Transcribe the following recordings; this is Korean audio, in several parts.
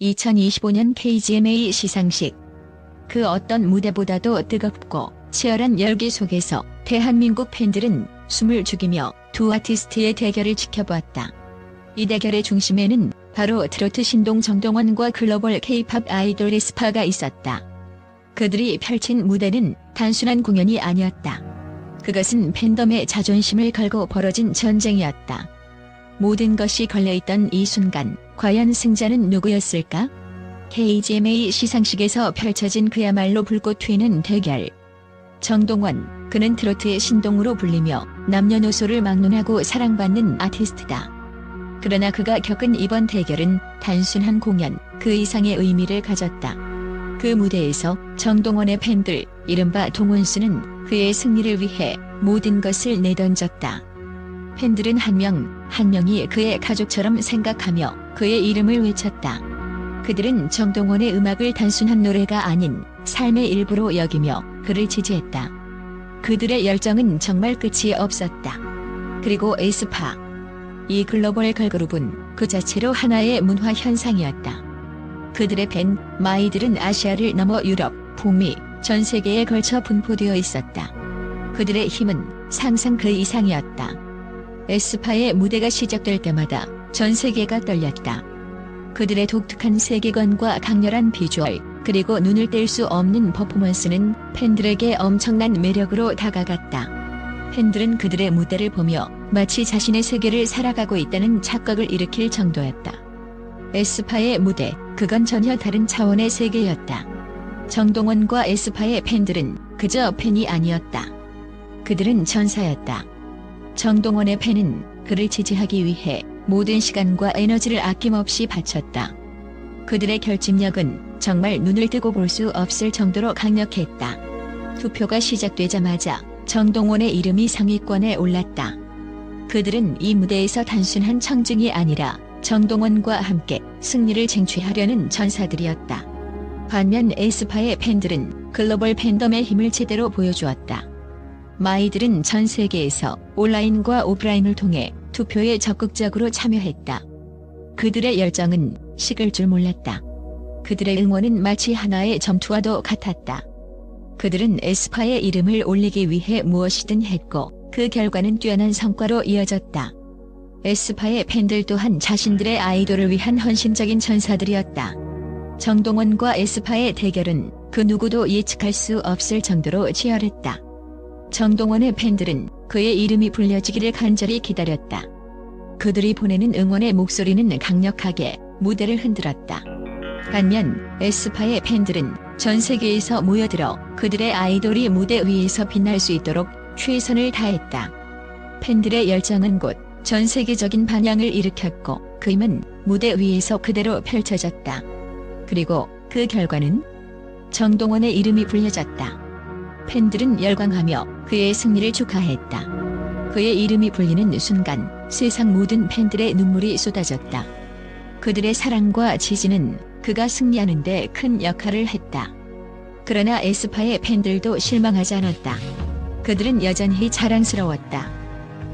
2025년 KGMA 시상식. 그 어떤 무대보다도 뜨겁고 치열한 열기 속에서 대한민국 팬들은 숨을 죽이며 두 아티스트의 대결을 지켜보았다. 이 대결의 중심에는 바로 트로트 신동 정동원과 글로벌 K-팝 아이돌 에스파가 있었다. 그들이 펼친 무대는 단순한 공연이 아니었다. 그것은 팬덤의 자존심을 걸고 벌어진 전쟁이었다. 모든 것이 걸려있던 이 순간, 과연 승자는 누구였을까? KGMA 시상식에서 펼쳐진 그야말로 불꽃 튀는 대결. 정동원, 그는 트로트의 신동으로 불리며 남녀노소를 막론하고 사랑받는 아티스트다. 그러나 그가 겪은 이번 대결은 단순한 공연, 그 이상의 의미를 가졌다. 그 무대에서 정동원의 팬들, 이른바 동원수는 그의 승리를 위해 모든 것을 내던졌다. 팬들은 한 명, 한 명이 그의 가족처럼 생각하며 그의 이름을 외쳤다. 그들은 정동원의 음악을 단순한 노래가 아닌 삶의 일부로 여기며 그를 지지했다. 그들의 열정은 정말 끝이 없었다. 그리고 에스파. 이 글로벌 걸그룹은 그 자체로 하나의 문화 현상이었다. 그들의 팬, 마이들은 아시아를 넘어 유럽, 북미, 전 세계에 걸쳐 분포되어 있었다. 그들의 힘은 상상 그 이상이었다. 에스파의 무대가 시작될 때마다 전 세계가 떨렸다. 그들의 독특한 세계관과 강렬한 비주얼, 그리고 눈을 뗄 수 없는 퍼포먼스는 팬들에게 엄청난 매력으로 다가갔다. 팬들은 그들의 무대를 보며 마치 자신의 세계를 살아가고 있다는 착각을 일으킬 정도였다. 에스파의 무대, 그건 전혀 다른 차원의 세계였다. 정동원과 에스파의 팬들은 그저 팬이 아니었다. 그들은 전사였다. 정동원의 팬은 그를 지지하기 위해 모든 시간과 에너지를 아낌없이 바쳤다. 그들의 결집력은 정말 눈을 뜨고 볼 수 없을 정도로 강력했다. 투표가 시작되자마자 정동원의 이름이 상위권에 올랐다. 그들은 이 무대에서 단순한 청중이 아니라 정동원과 함께 승리를 쟁취하려는 전사들이었다. 반면 에스파의 팬들은 글로벌 팬덤의 힘을 제대로 보여주었다. 마이들은 전 세계에서 온라인과 오프라인을 통해 투표에 적극적으로 참여했다. 그들의 열정은 식을 줄 몰랐다. 그들의 응원은 마치 하나의 점투와도 같았다. 그들은 에스파의 이름을 올리기 위해 무엇이든 했고 그 결과는 뛰어난 성과로 이어졌다. 에스파의 팬들 또한 자신들의 아이돌을 위한 헌신적인 전사들이었다. 정동원과 에스파의 대결은 그 누구도 예측할 수 없을 정도로 치열했다. 정동원의 팬들은 그의 이름이 불려지기를 간절히 기다렸다. 그들이 보내는 응원의 목소리는 강력하게 무대를 흔들었다. 반면 에스파의 팬들은 전 세계에서 모여들어 그들의 아이돌이 무대 위에서 빛날 수 있도록 최선을 다했다. 팬들의 열정은 곧 전 세계적인 반향을 일으켰고 그 힘은 무대 위에서 그대로 펼쳐졌다. 그리고 그 결과는 정동원의 이름이 불려졌다. 팬들은 열광하며 그의 승리를 축하했다. 그의 이름이 불리는 순간 세상 모든 팬들의 눈물이 쏟아졌다. 그들의 사랑과 지지는 그가 승리하는데 큰 역할을 했다. 그러나 에스파의 팬들도 실망하지 않았다. 그들은 여전히 자랑스러웠다.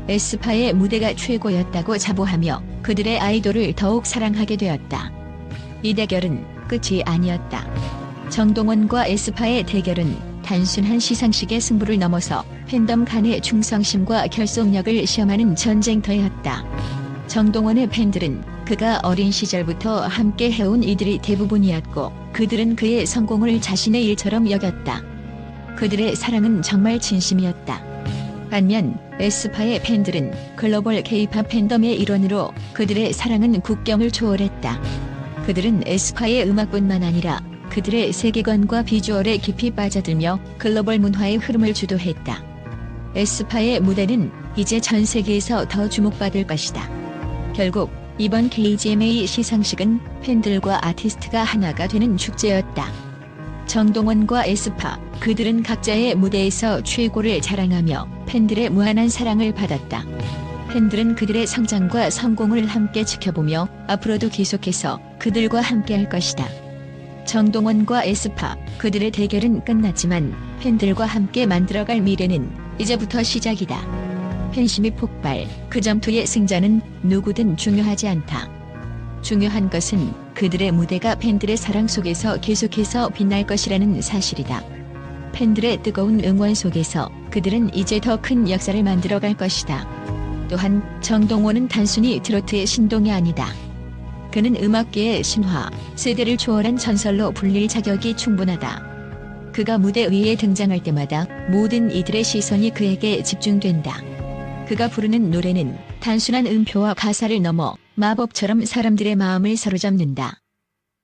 에스파의 무대가 최고였다고 자부하며 그들의 아이돌을 더욱 사랑하게 되었다. 이 대결은 끝이 아니었다. 정동원과 에스파의 대결은 단순한 시상식의 승부를 넘어서 팬덤 간의 충성심과 결속력을 시험하는 전쟁터였다. 정동원의 팬들은 그가 어린 시절부터 함께 해온 이들이 대부분이었고 그들은 그의 성공을 자신의 일처럼 여겼다. 그들의 사랑은 정말 진심이었다. 반면 에스파의 팬들은 글로벌 K-팝 팬덤의 일원으로 그들의 사랑은 국경을 초월했다. 그들은 에스파의 음악뿐만 아니라 그들의 세계관과 비주얼에 깊이 빠져들며 글로벌 문화의 흐름을 주도했다. 에스파의 무대는 이제 전 세계에서 더 주목받을 것이다. 결국 이번 KGMA 시상식은 팬들과 아티스트가 하나가 되는 축제였다. 정동원과 에스파, 그들은 각자의 무대에서 최고를 자랑하며 팬들의 무한한 사랑을 받았다. 팬들은 그들의 성장과 성공을 함께 지켜보며 앞으로도 계속해서 그들과 함께 할 것이다. 정동원과 에스파, 그들의 대결은 끝났지만 팬들과 함께 만들어갈 미래는 이제부터 시작이다. 팬심이 폭발, 그 점투의 승자는 누구든 중요하지 않다. 중요한 것은 그들의 무대가 팬들의 사랑 속에서 계속해서 빛날 것이라는 사실이다. 팬들의 뜨거운 응원 속에서 그들은 이제 더 큰 역사를 만들어 갈 것이다. 또한 정동원은 단순히 트로트의 신동이 아니다. 그는 음악계의 신화, 세대를 초월한 전설로 불릴 자격이 충분하다. 그가 무대 위에 등장할 때마다 모든 이들의 시선이 그에게 집중된다. 그가 부르는 노래는 단순한 음표와 가사를 넘어 마법처럼 사람들의 마음을 사로잡는다.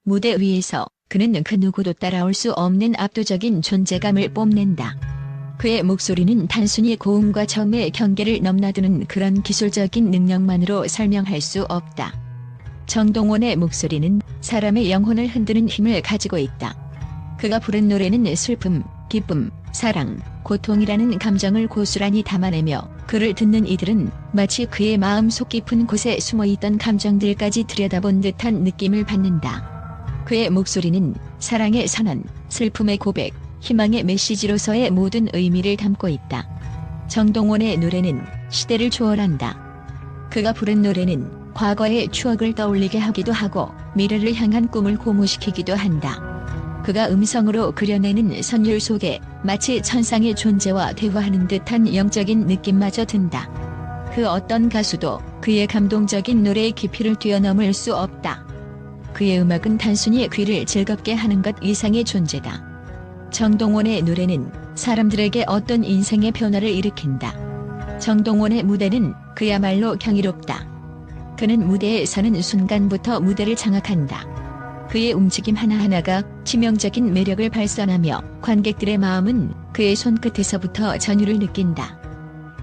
무대 위에서 그는 그 누구도 따라올 수 없는 압도적인 존재감을 뽐낸다. 그의 목소리는 단순히 고음과 저음의 경계를 넘나드는 그런 기술적인 능력만으로 설명할 수 없다. 정동원의 목소리는 사람의 영혼을 흔드는 힘을 가지고 있다. 그가 부른 노래는 슬픔, 기쁨, 사랑, 고통이라는 감정을 고스란히 담아내며 그를 듣는 이들은 마치 그의 마음 속 깊은 곳에 숨어 있던 감정들까지 들여다본 듯한 느낌을 받는다. 그의 목소리는 사랑의 선언, 슬픔의 고백, 희망의 메시지로서의 모든 의미를 담고 있다. 정동원의 노래는 시대를 초월한다. 그가 부른 노래는 과거의 추억을 떠올리게 하기도 하고 미래를 향한 꿈을 고무시키기도 한다. 그가 음성으로 그려내는 선율 속에 마치 천상의 존재와 대화하는 듯한 영적인 느낌마저 든다. 그 어떤 가수도 그의 감동적인 노래의 깊이를 뛰어넘을 수 없다. 그의 음악은 단순히 귀를 즐겁게 하는 것 이상의 존재다. 정동원의 노래는 사람들에게 어떤 인생의 변화를 일으킨다. 정동원의 무대는 그야말로 경이롭다. 그는 무대에 서는 순간부터 무대를 장악한다. 그의 움직임 하나하나가 치명적인 매력을 발산하며 관객들의 마음은 그의 손끝에서부터 전율을 느낀다.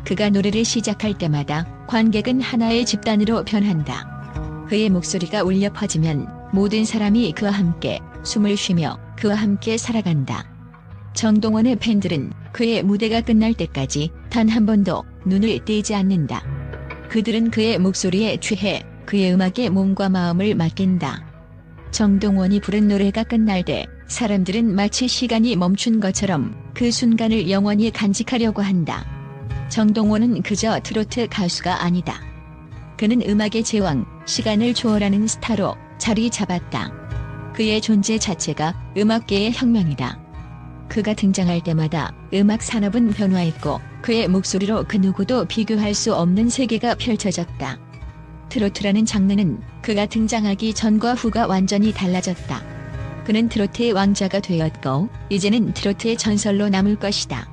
그가 노래를 시작할 때마다 관객은 하나의 집단으로 변한다. 그의 목소리가 울려 퍼지면 모든 사람이 그와 함께 숨을 쉬며 그와 함께 살아간다. 정동원의 팬들은 그의 무대가 끝날 때까지 단 한 번도 눈을 떼지 않는다. 그들은 그의 목소리에 취해 그의 음악에 몸과 마음을 맡긴다. 정동원이 부른 노래가 끝날 때 사람들은 마치 시간이 멈춘 것처럼 그 순간을 영원히 간직하려고 한다. 정동원은 그저 트로트 가수가 아니다. 그는 음악의 제왕, 시간을 초월하는 스타로 자리 잡았다. 그의 존재 자체가 음악계의 혁명이다. 그가 등장할 때마다 음악 산업은 변화했고 그의 목소리로 그 누구도 비교할 수 없는 세계가 펼쳐졌다. 트로트라는 장르는 그가 등장하기 전과 후가 완전히 달라졌다. 그는 트로트의 왕자가 되었고 이제는 트로트의 전설로 남을 것이다.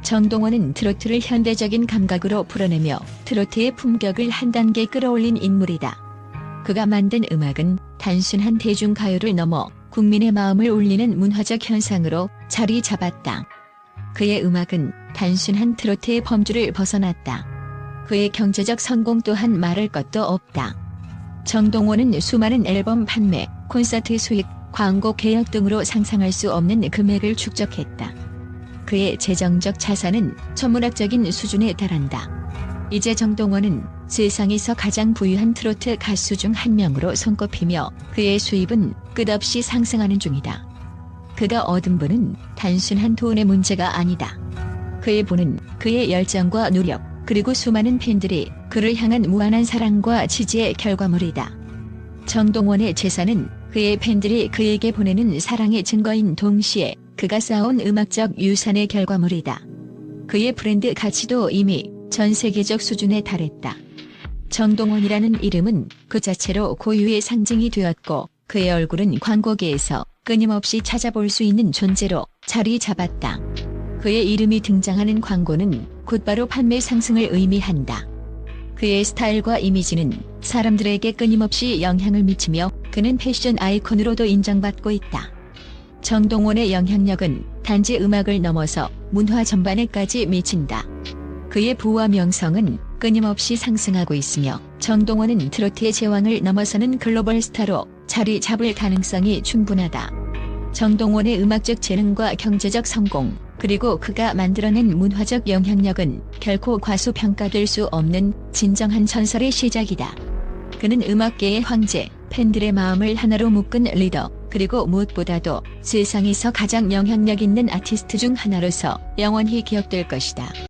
정동원은 트로트를 현대적인 감각으로 풀어내며 트로트의 품격을 한 단계 끌어올린 인물이다. 그가 만든 음악은 단순한 대중가요를 넘어 국민의 마음을 울리는 문화적 현상으로 자리 잡았다. 그의 음악은 단순한 트로트의 범주를 벗어났다. 그의 경제적 성공 또한 말할 것도 없다. 정동원은 수많은 앨범 판매, 콘서트 수익, 광고 계약 등으로 상상할 수 없는 금액을 축적했다. 그의 재정적 자산은 천문학적인 수준에 달한다. 이제 정동원은 세상에서 가장 부유한 트로트 가수 중 한 명으로 손꼽히며 그의 수입은 끝없이 상승하는 중이다. 그가 얻은 분은 단순한 돈의 문제가 아니다. 그의 분은 그의 열정과 노력, 그리고 수많은 팬들이 그를 향한 무한한 사랑과 지지의 결과물이다. 정동원의 재산은 그의 팬들이 그에게 보내는 사랑의 증거인 동시에 그가 쌓아온 음악적 유산의 결과물이다. 그의 브랜드 가치도 이미 전 세계적 수준에 달했다. 정동원이라는 이름은 그 자체로 고유의 상징이 되었고 그의 얼굴은 광고계에서 끊임없이 찾아볼 수 있는 존재로 자리 잡았다. 그의 이름이 등장하는 광고는 곧바로 판매 상승을 의미한다. 그의 스타일과 이미지는 사람들에게 끊임없이 영향을 미치며 그는 패션 아이콘으로도 인정받고 있다. 정동원의 영향력은 단지 음악을 넘어서 문화 전반에까지 미친다. 그의 부와 명성은 끊임없이 상승하고 있으며 정동원은 트로트의 제왕을 넘어서는 글로벌 스타로 자리 잡을 가능성이 충분하다. 정동원의 음악적 재능과 경제적 성공, 그리고 그가 만들어낸 문화적 영향력은 결코 과소평가될 수 없는 진정한 전설의 시작이다. 그는 음악계의 황제, 팬들의 마음을 하나로 묶은 리더, 그리고 무엇보다도 세상에서 가장 영향력 있는 아티스트 중 하나로서 영원히 기억될 것이다.